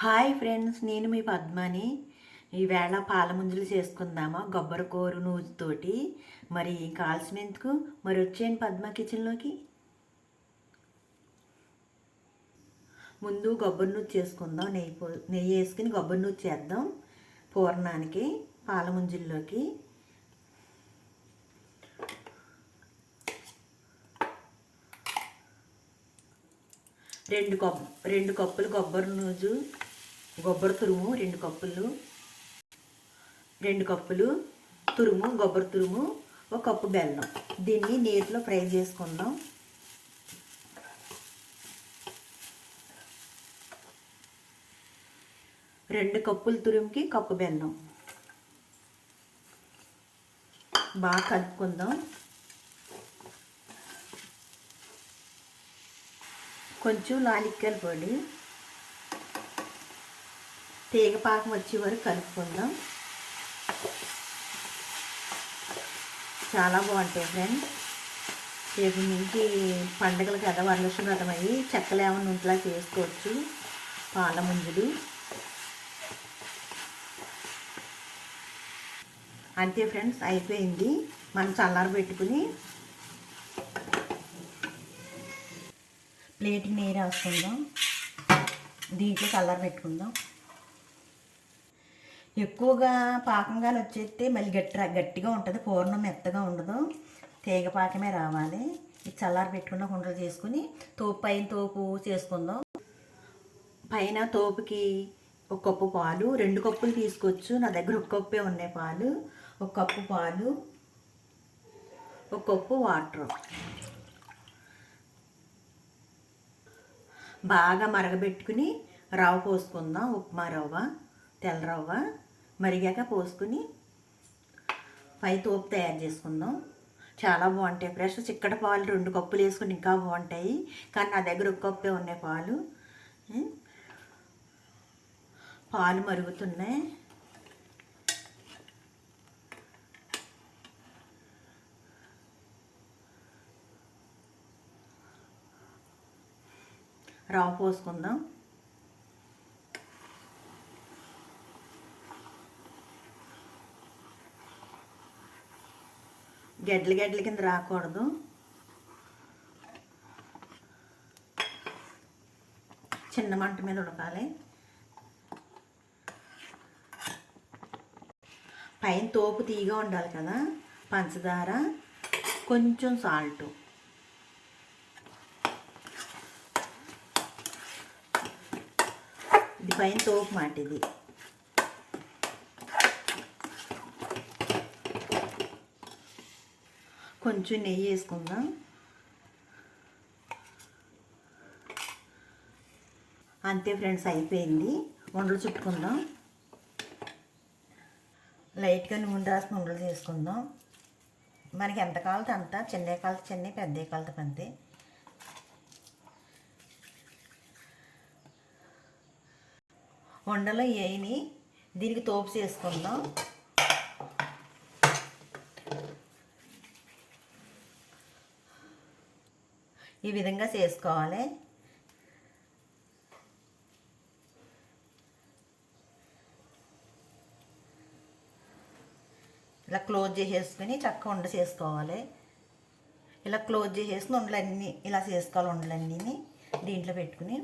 Hi friends నేను మీ పద్మని. ఈవేళ పాలముంజలు చేసుకుందామా కొబ్బరి కూర నూజుతోటి. మరి కాల్సినందుకు మరి వచ్చేయండి పద్మ కిచెన్లోకి ముందు కొబ్బరి నూజు చేసుకుందాం నెయ్యి పో నెయ్యి వేసుకుని కొబ్బరి నూజు చేద్దాం పూర్ణానికి పాలముంజుల్లోకి. రెండు కప్ రెండు కప్పులు కొబ్బరి నూజు కొబ్బరి తురుము రెండు కప్పులు. రెండు కప్పులు తురుము కొబ్బరి తురుము ఒక కప్పు బెల్లం. దీన్ని నీటిలో ఫ్రై చేసుకుందాం. రెండు కప్పులు తురుముకి కప్పు బెల్లం. బాగా కలుపుకుందాం. కొంచెం లాలిక్కలు పొడి. తీగ పాకం వచ్చే వరకు కలుపుకుందాం. చాలా బాగుంటాయి ఫ్రెండ్స్ రేపు నుంచి పండగలు కదా వరలక్ష్మి వ్రతం అయ్యి చెక్కలు ఏమైనా ఉంట్లా చేసుకోవచ్చు. పాల ముంజులు. అంతే ఫ్రెండ్స్ అయిపోయింది. మనం చల్లార పెట్టుకుని ప్లేట్కి నీరు వేసుకుందాం దీంట్లో కలర్ పెట్టుకుందాం. ఎక్కువగా పాకంగాలు వచ్చేస్తే మళ్ళీ గట్టి గట్టిగా ఉంటుంది పూర్ణం మెత్తగా ఉండదు. తీగ పాకమే రావాలి. ఇది చల్లారి పెట్టుకున్న కుండలు చేసుకుని తోపు పైన తోపు చేసుకుందాం. పైన తోపుకి ఒక కప్పు పాలు రెండు కప్పులు తీసుకోవచ్చు. నా దగ్గర ఒక కప్పే ఉన్నాయి పాలు. ఒక కప్పు పాలు ఒక కప్పు వాటర్. బాగా మరగబెట్టుకుని రవ్వ పోసుకుందాం. ఉప్మా రవ్వ తెల్ల రవ్వ. మరిగాక పోసుకుని పై తోపు తయారు చేసుకుందాం. చాలా బాగుంటాయి ఫ్రెష్ చిక్కట పాలు రెండు కప్పులు వేసుకుని ఇంకా బాగుంటాయి. కానీ నా దగ్గర ఒక కప్పే ఉన్నాయి పాలు. పాలు మరుగుతున్నాయి. రవ్వ పోసుకుందాం. గడ్డలు గడ్డల కింద రాకూడదు. చిన్న మంట మీద ఉడకాలి. పైన తోపు తీగా ఉండాలి కదా పంచదార కొంచెం సాల్టు ఇది పైన తోపు మాట ఇది. కొంచెం నెయ్యి వేసుకుందాం. అంతే ఫ్రెండ్స్ అయిపోయింది. ఉండలు చుట్టుకుందాం. లైట్గా నూనె రాసిన ఉండలు చేసుకుందాం. మనకి ఎంత కాలతో అంత చిన్న కాలత చిన్న పెద్ద కాలత అంతే ఉండలు వేయని దీనికి తోపు చేసుకుందాం. ఈ విధంగా చేసుకోవాలి. ఇలా క్లోజ్ చేసేసుకుని చక్కగా ఉండ చేసుకోవాలి. ఇలా క్లోజ్ చేసేసుకుని ఉండలన్నీ ఇలా చేసుకోవాలి ఉండలన్నీ దీంట్లో పెట్టుకుని.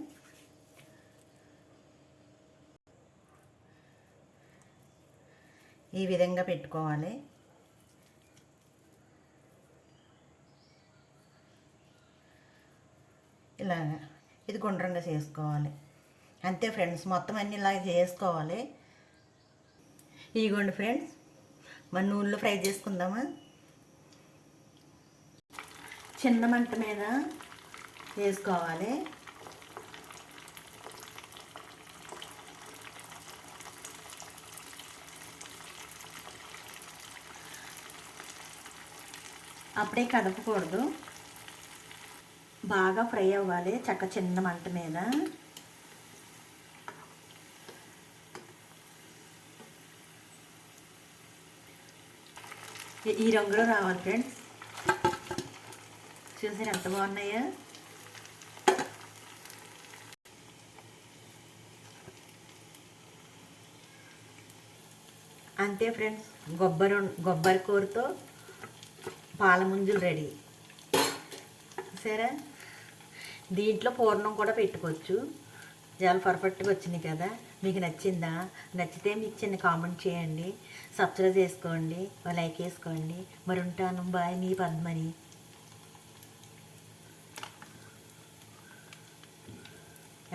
ఈ విధంగా పెట్టుకోవాలి. ఇలాగ. ఇది గుండ్రంగా చేసుకోవాలి. అంతే ఫ్రెండ్స్ మొత్తం అన్నీ ఇలా చేసుకోవాలి. ఇదిగోండి ఫ్రెండ్స్ మన నూనెలో ఫ్రై చేసుకుందామా? చిన్న మంట మీద వేసుకోవాలి. అప్పుడే కదపకూడదు. బాగా ఫ్రై అవ్వాలి చక్క చిన్న మంట మీద. ఈ రంగులో రావాలి ఫ్రెండ్స్. చూసారు ఎంత బాగున్నాయా? అంతే ఫ్రెండ్స్ గొబ్బరు గొబ్బరి కూరతో పాలముంజులు రెడీ. సరే దీంట్లో పూర్ణం కూడా పెట్టుకోవచ్చు. చాలా పర్ఫెక్ట్గా వచ్చినాయి కదా. మీకు నచ్చిందా? నచ్చితే మీకు చిన్న కామెంట్ చేయండి. సబ్స్క్రైబ్ చేసుకోండి. లైక్ వేసుకోండి. మరి ఉంటాను బాయ్ మీ పద్మని.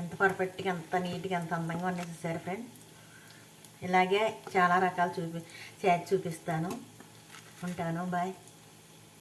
ఎంత పర్ఫెక్ట్గా ఎంత నీట్గా ఎంత అందంగా ఉన్నాయి చూసారు ఫ్రెండ్ ఇలాగే చాలా రకాలు చూపి చేసి చూపిస్తాను. ఉంటాను. బాయ్